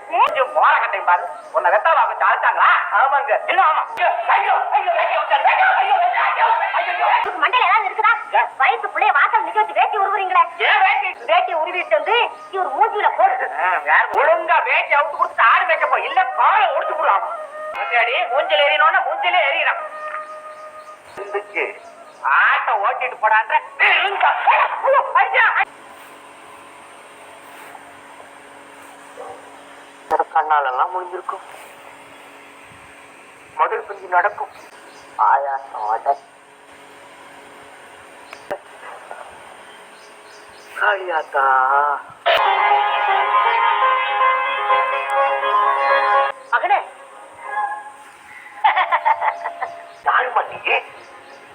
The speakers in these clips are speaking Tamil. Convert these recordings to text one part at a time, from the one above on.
பயந்துட்டேன் கொஞ்சம் மோர கட்டை பாரு உன்னை வெத்தாவாக சாழ்த்தாங்களா ஆமாங்க இல்ல ஆமா ஐயோ ஐயோ ஐயோ ஐயோ ஐயோ ஐயோ ஐயோ உங்களுக்கு மண்டையில ஏதாவது இருக்குதா வயசு புள்ளைய வாசல் நிக்க வச்சு வேட்டி உருவுறீங்களே வேட்டி வேட்டி உருவிட்டு வந்து இவர் மூஞ்சில போடு யார் ஒழுங்கா வேட்டி அவுத்து கொடுத்து ஆடு மேய்க்க போ இல்ல காலை ஒடிச்சு அடி மூஞ்சில எறியணும்னா மூஞ்சில எறியணும் ஆட்டை ஓட்டிட்டு போடான்ற கண்ணாலெல்லாம் முடிஞ்சிருக்கும். முதல் பிரிஞ்சு நடக்கும். ஆயாசம் அட. ஆயாத்தா. மகனே.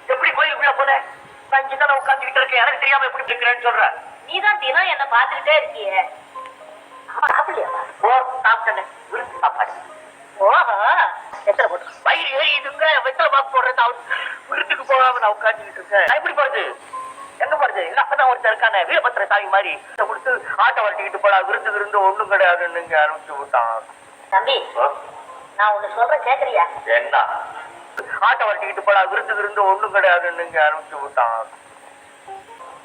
எப்படி கோயிலுக்குள்ள போன? நான் இங்க உட்காந்துக்கிட்டு இருக்கேன். எனக்கு தெரியாம எப்படி இருக்கிறேன்னு சொல்ற? நீதான் தினம் என்ன பாத்துக்கிட்டே இருக்கியே. வீரபத்திர சாமி மாதிரி. கொடுத்து ஆட்டை வட்டிக்கிட்டு போடா விருந்து விருந்து ஒண்ணும் கிடையாதுன்னு இங்க ஆரம்பிச்சு விட்டான். தம்பி நான் ஒண்ணு சொல்றேன் கேக்குறியா? என்ன? ஆட்டை வட்டிக்கிட்டு போடா விருந்து விருந்து ஒண்ணும் கிடையாதுன்னு இங்க ஆரம்பிச்சு விட்டான்.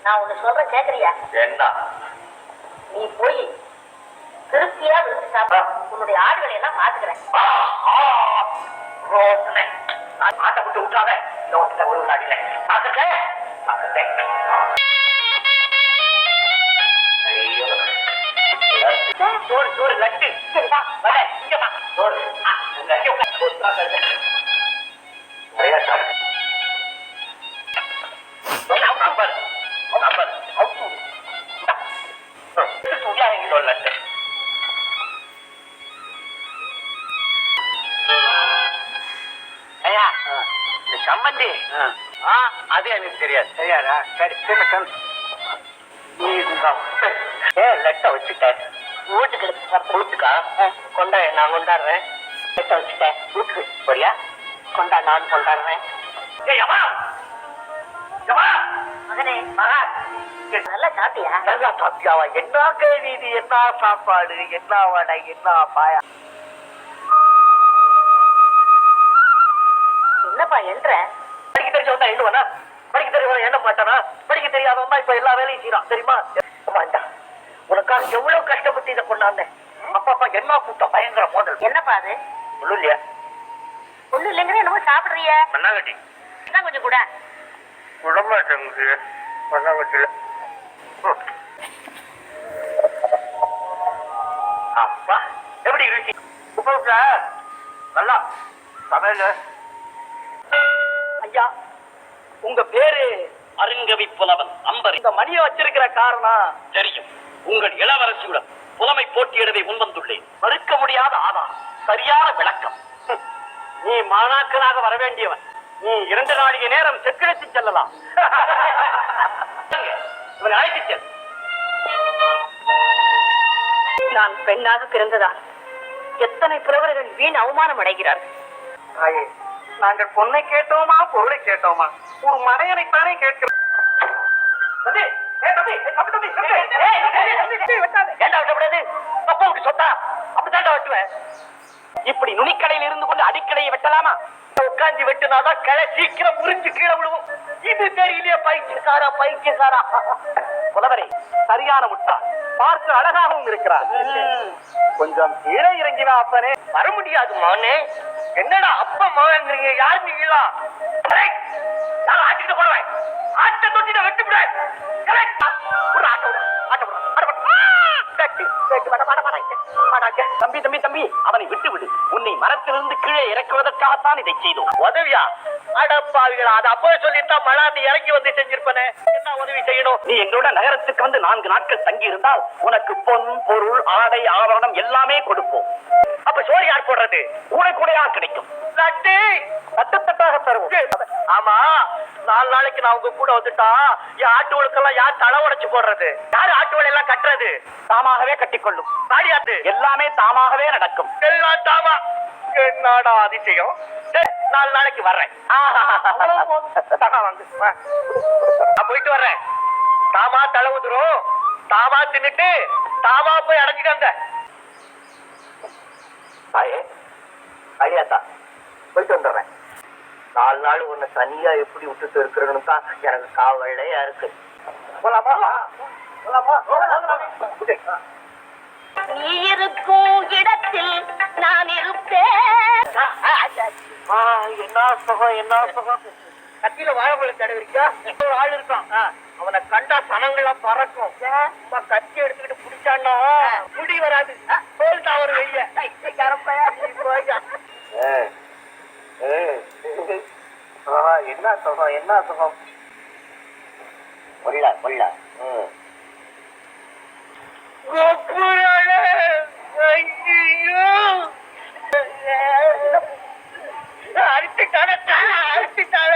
நான் ஒண்ணு சொல்றேன் கேக்குறியா? என்ன? நீ போய் திருப்தியா விருந்து சாப்பிட உன்னுடைய ஆடுகளை எல்லாம் பாத்துக்கிறேன் ஆட்டை விட்டு விட்டாத இந்த ஒரு விளையாடில பாத்துக்க பாத்துக்க அது எனக்கு தெரியாது. தெரியாதா? சரி சரி நீ ஏ லெட்டை வச்சுட்டேன் வீட்டுக்கு வீட்டுக்கா கொண்டா நான் கொண்டாடுறேன். லெட்டை வச்சுட்டேன் வீட்டுக்கு போறியா? கொண்டா நான் கொண்டாடுறேன். நல்லா சாப்பிட்டியா? நல்லா என்ன கேள்வி இது? என்ன சாப்பாடு? என்ன வடை? என்ன பாயா? என்னப்பா என்ற படிக்க தெரிஞ்சவன் தான் எண்ணுவானா படிக்க தெரிஞ்சவன் எண்ண மாட்டானா? படிக்க தெரியாதவன் தான் இப்ப எல்லா வேலையும் செய்யறான் தெரியுமா? அம்மா, இந்தா. உனக்காக எவ்வளவு கஷ்டப்பட்டு இதை கொண்டாந்தேன் அப்பா அப்பா என்ன கூட்டம்? பயங்கர மோதல். என்னப்பா அது? ஒண்ணும் இல்லையா? ஒண்ணு இல்லைங்கிற என்னமோ சாப்பிடுறிய? மண்ணாங்கட்டி தான் கொஞ்சம் கூட. உடம்பாட்டங்க மண்ணாங்கட்டில அப்பா எப்படி ருசி உப்பு நல்லா. சமையல். மணியை வச்சிருக்கிற காரணம். தெரியும். உங்கள் இளவரசியுடன் புலமை போட்டியிடவே முன்வந்துள்ளேன். மறுக்க முடியாத ஆதாரம். சரியான விளக்கம். நீ மாணாக்கனாக வர வேண்டியவன் நீ இரண்டு நாளிகை நேரம் செக்கிழத்து செல்லலாம். இவனை அழைத்து செல். நான் பெண்ணாக பிறந்ததால் எத்தனை புலவர்கள் வீண் அவமானம் அடைகிறார்கள்? நாங்கள் பொண்ணை கேட்டோமா பொருளை கேட்டோமா? ஒரு மடையனைத்தானே கேட்கிறோம். அப்பாவுக்கு இப்படி நுனிக்கடையில் இருந்து கொண்டு அடிக்கடையை வெட்டலாமா? உட்காந்து வெட்டினாதான் கிளை சீக்கிரம் முறிஞ்சு கீழே விழுவும். இது தெரியலையே பைத்தியக்காரா பைத்தியக்காரா. புலவரே சரியான முட்டா. பார்க்க அழகாகவும் இருக்கிறார். கொஞ்சம் கீழே இறங்கினா அப்பனே. வர முடியாது மானே. என்னடா அப்ப மகன் யார் நீங்களா? நான் ஆட்டிட்டு போடுவேன் ஆட்டை தொட்டிட வெட்டி விட ஒரு ஆட்டோ விடு, ஆட்டோ விடு, ஆட்டோ விடு. ஆ! வெட்டு, வெட்டு, வட, வட, வட, வடாங்க. தம்பி தம்பி தம்பி அவனை விட்டு விடு. உன்னை மரத்திலிருந்து கீழே இறக்குவதற்காகத்தான் இதை செய்தோம். உதவியா? அடப்பாவிகளா அது அப்பவே சொல்லிட்டா மழாந்து இறங்கி வந்து செஞ்சிருப்பனே. என்ன உதவி செய்யணும்? நீ எங்களோட நகரத்துக்கு வந்து நான்கு நாட்கள் தங்கி இருந்தால் உனக்கு பொன் பொருள் ஆடை ஆபரணம் எல்லாமே கொடுப்போம். அப்ப சோறு யார் போடுறது? கூட கூடையா கிடைக்கும். லட்டு தட்டு தட்டாக தருவோம் ஆமா நாலு நாளைக்கு நான் உங்க கூட வந்துட்டா என் ஆட்டுகளுக்கெல்லாம் யார் தலை உடைச்சு போடுறது? யார் ஆட்டுவலை எல்லாம் கட்டுறது? தாமாகவே கட்டிக்கொள்ளும். தாடியாத்து. எல்லாமே தாமாகவே நடக்கும். எல்லாம் தாமா. என்னடா அதிசயம்? நாலு நாளைக்கு வர்றேன். வந்து. நான் போயிட்டு வர்றேன். தாமா தலை உதிரும். தாமா தின்னுட்டு தாமா போய் அடைஞ்சுக்காங்க தாயே ஐயாத்தா போயிட்டு வந்துடுறேன். நாலு நாள் உன்னை தனியா எப்படி விட்டுட்டு இருக்கிறன்னு தான் எனக்கு காவலையா இருக்கு. நீ இருக்கும் இடத்தில் நான் இருப்பேன். என்ன சுகம் என்ன சுகம் கத்தியில வாழைப்பழம் தடவிருக்கா ஒரு ஆள் இருக்கான்? அவனை கண்டா சனங்கள்லாம் பறக்கும். கத்தி எடுத்துக்கிட்டு பிடிச்சான்னா முடி வராது. தோல் தாவரம் வெளிய. என்ன சுகம் என்ன சுகம் கொள்ள கொள்ள அடிச்சுட்டான அடிச்சுட்டான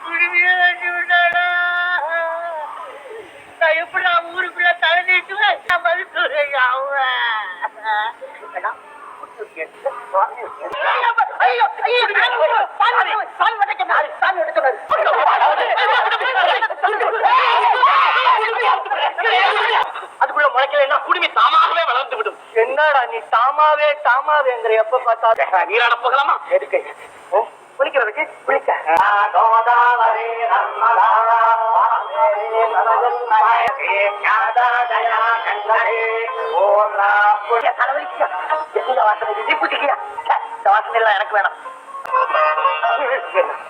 குடுமையை வச்சு விட்டாடா நான் எப்படி நான் ஊருக்குள்ள தலை நீட்டுவேன் நான் மருத்துவரை ஐயோ ஐயோ சாமி சாமி வடக்கிறாரு சாமி அதுக்குள்ள முளைக்கலைன்னா குடுமி தாமாகவே வளர்ந்து விடும் என்னடா நீ தாமாவே தாமாவேங்கிற எப்ப பார்த்தா நீராட போகலாமா? எதுக்கு குளிக்கிறதுக்கு குளிக்க எனக்கு வேணாம்.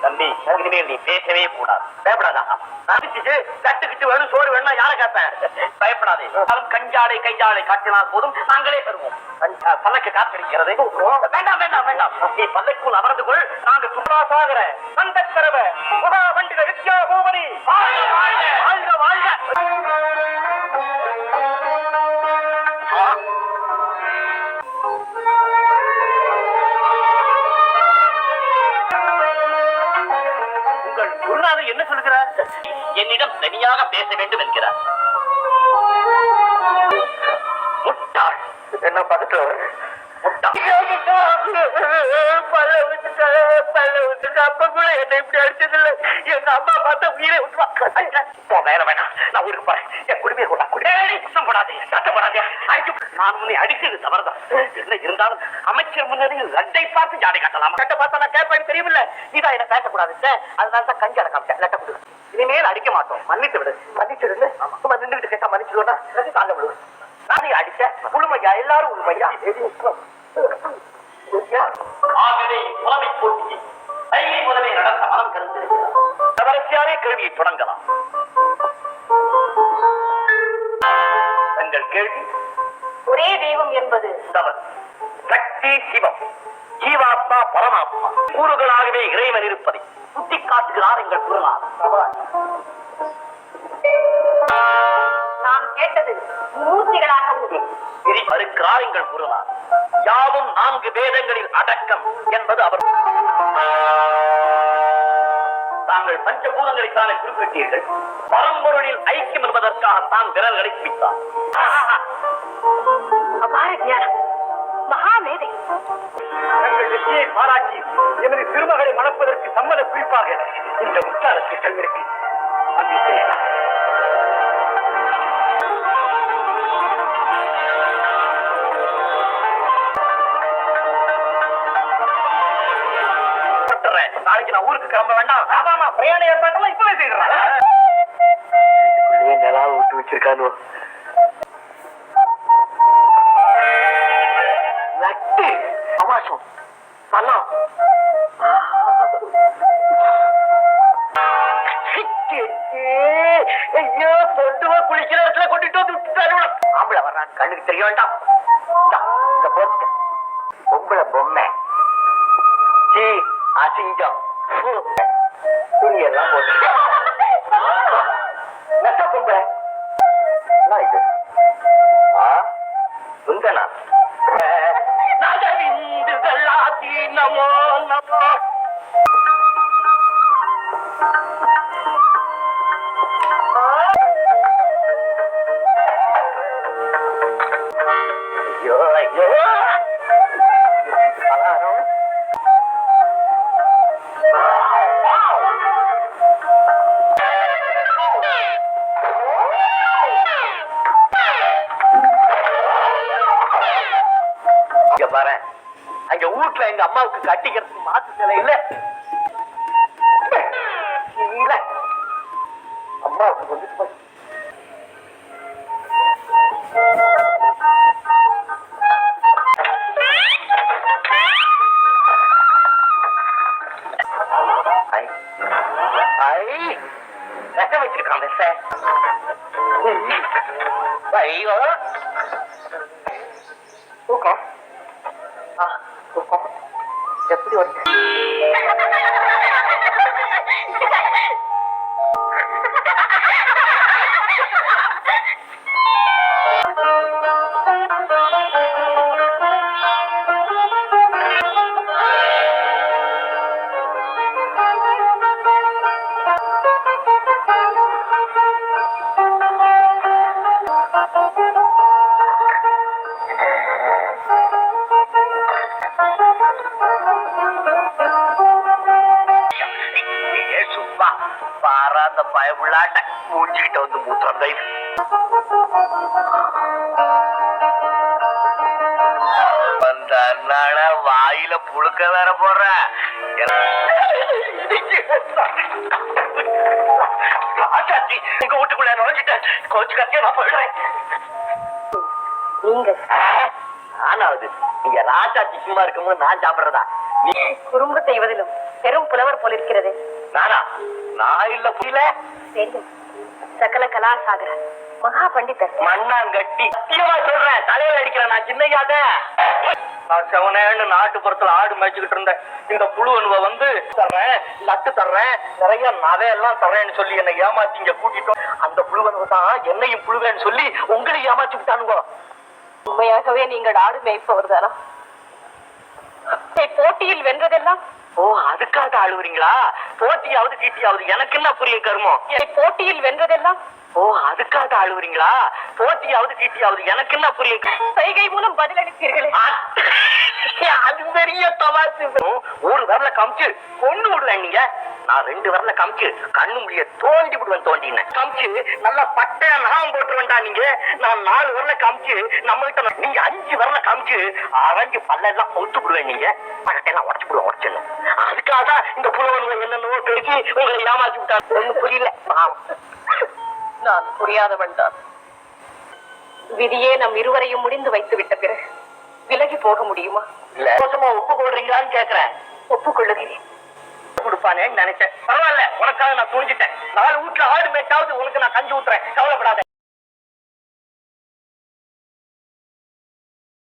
தம்பி இனிமேல் நீ பேசவே கூடாது. பயப்படாதா. அடிச்சுட்டு தட்டுக்கிட்டு வேணும் சோறு வேணும் யாரை கேட்பேன் பயப்படாதே. அவன் கஞ்சாடை கைஜாடை காட்டினால் போதும் நாங்களே தருவோம். பல்லக்கு காத்திருக்கிறது வேண்டாம் வேண்டாம் வேண்டாம். நீ பல்லக்குள் அமர்ந்து கொள் நாங்க சுற்றுலா சாகர சந்த புகா பண்டித வித்யா பூமணி வாழ்க வாழ்க. அவர் என்ன சொல்கிறார்? என்னிடம் தனியாக பேச வேண்டும் என்கிறார். முட்டாள். என்ன பக்கத்துல பல்ல விட்டுட்ட பல்ல விட்டுட்ட அப்ப கூட என்ன இப்படி அடிச்சது அடிச்சதில்ல எங்க அம்மா பார்த்தா உயிரை விட்டுவா போ வேற வேணாம் நான் ஊருக்கு போறேன் என் குடுமையை கூட குடியே குத்தம் போடாதே சத்தம் போடாதே அடிச்சு நான் உன்னை அடிச்சது தவறுதான் என்ன இருந்தாலும் அமைச்சர் முன்னணியில் லட்டை பார்த்து ஜாடை காட்டலாம் லட்டை பார்த்தா நான் கேட்பேன் தெரியுமில்ல நீதான் என்ன பேசக்கூடாது அதனால தான் கஞ்சி அடக்கம் லட்டை கொடு இனிமேல் அடிக்க மாட்டோம் மன்னித்து விடு மன்னிச்சு விடு சும்மா நின்றுட்டு கேட்டா மன்னிச்சுடுவோம்னா கால விடு நானே அடிச்ச உளுமையா எல்லாரும் உளுமையா ஆகவே புலமை முதலை நடத்த மனம் கேள்வியை தொடங்கலாம். தங்கள் கேள்வி? ஒரே தெய்வம் என்பது தவறு. சக்தி சிவம். ஜீவாத்மா பரமாத்மா. கூறுகளாகவே இறைவன் இருப்பதை சுட்டி காட்டுகிறார் எங்கள் நான் கேட்டது மூர்த்திகளாக குருநாதர் யாவும் நான்கு வேதங்களில் அடக்கம் என்பது அவர் தாங்கள் பஞ்சபூதங்களைத்தானே குறிப்பிட்டீர்கள். பரம்பொருளில் ஐக்கியம் என்பதற்காக தான் விரல்களை பிடித்தார் அபார ஞானம். மகாமேதை தங்கள் வெற்றியை பாராட்டி எமது திருமகளை மணப்பதற்கு சம்மத குறிப்பாக இந்த உச்சாரத்தை செல்விருக்கு நாளைக்கு நான் ஊருக்கு கிளம்ப வேண்டாம். ஆமாமா பிரயாண ஏற்பாட்டெல்லாம் இப்பவே செய்யறேன் நிலாவை விட்டு வச்சிருக்கானு? லட்டு. ஐயோ பொண்டுவா குளிக்கிற இடத்துல கொண்டுட்டு வந்து விட்டுட்டாரு ஆம்பளை வர்றான். கண்ணுக்கு தெரிய வேண்டாம். இந்தா, பொம்பளை பொம்மை. சீ. அசிங்கம். ஃபு. துணியெல்லாம் போட்டு நெட்ட பொம்பளை என்ன இது? ஆ? சுந்தனா நமோ நமோ. இல்ல வந்து ஐயோ. தூக்கம். ஆ, தூக்கம். எப்படி வருது ஏ அந்த பயமுள்ளாட்ட மூஞ்சிக்கிட்ட வந்து மூத்திரம். தான் இது வந்த அண்ணாட வாயில புழுக்க வேற ராஜாஜி எங்க வீட்டுக்குள்ள நுழைஞ்சிட்டேன் கோச்சு கத்தியா நான் போயிடுறேன். நீங்க. ஆனாவது நீங்க ராஜாஜி சும்மா இருக்கும்போது நான் சாப்பிடுறதா? நீ குறும்பு செய்வதிலும் பெரும் புலவர் போல் இருக்கிறது நானா? நான் இல்ல புரியல சகல கலாசாகர. மகா பண்டிதர் மண்ணாங்கட்டி. சத்தியமா சொல்றேன். தலையில அடிக்கிறேன் நான் சின்னையாத நான் செவனேன்னு நாட்டுப்புறத்துல ஆடு மேய்ச்சிக்கிட்டு இருந்தேன். இந்த புழு அணுவ வந்து தர்றேன் லட்டு தர்றேன் நிறைய நகையெல்லாம் தர்றேன்னு சொல்லி என்னை ஏமாத்தி இங்க கூட்டிட்டோம். அந்த புழுவனுவ தான் என்னையும் புழுவேன்னு சொல்லி உங்களையும் ஏமாத்தி விட்டானுங்க. உண்மையாகவே நீங்கள் ஆடு மேய்ப்பவர் தானா போட்டியில் வென்றதெல்லாம் ஓ அதுக்காக அழுவுறீங்களா போட்டியாவது கீட்டியாவது எனக்கு என்ன புரியும் கருமம்? போட்டியில் வென்றதெல்லாம்? ஓ அதுக்காக அழுவுறீங்களா போட்டியாவது கீட்டியாவது எனக்கு என்ன புரியும்? சைகை மூலம் பதிலளித்தீர்களே. அது பெரிய தமாசு. ஒரு வரல காமிச்சு கொண்டு விடல நீங்க. நான் ரெண்டு வரல காமிச்சு கண்ணு முடிய தோண்டி விடுவேன் தோண்டினேன். காமிச்சு நல்லா பட்டையா நான் போட்டுருவேன்டா நீங்க. நான் நாலு வரல காமிச்சு நம்ம கிட்ட நீங்க அஞ்சு வரல காமிச்சு அரைஞ்சு பல்லெல்லாம் ஒத்து விடுவேன் நீங்க. பட்டையெல்லாம் உடச்சு விடுவேன் உடச்சுன்னு. அதுக்காக தான் இந்த புலவன்களை என்னென்னவோ பேசி உங்களை ஏமாத்தி விட்டாங்க ஒண்ணும் புரியல. நான் புரியாதவன் தான். விதியே நம் இருவரையும் முடிந்து வைத்து விட்ட பிறகு விலகி போக முடியுமா? இல்ல. மோசமா ஒப்பு கொள்றீங்களான்னு கேக்குறேன். ஒப்புக்கொள்ளுகிறேன். கொடுப்பானேன்னு நினைச்சேன். பரவாயில்ல உனக்காக நான் துணிஞ்சிட்டேன் நாலு வீட்டுல ஆடு மேட்டாவது உனக்கு நான் கஞ்சி ஊத்துறேன். கவலைப்படாத.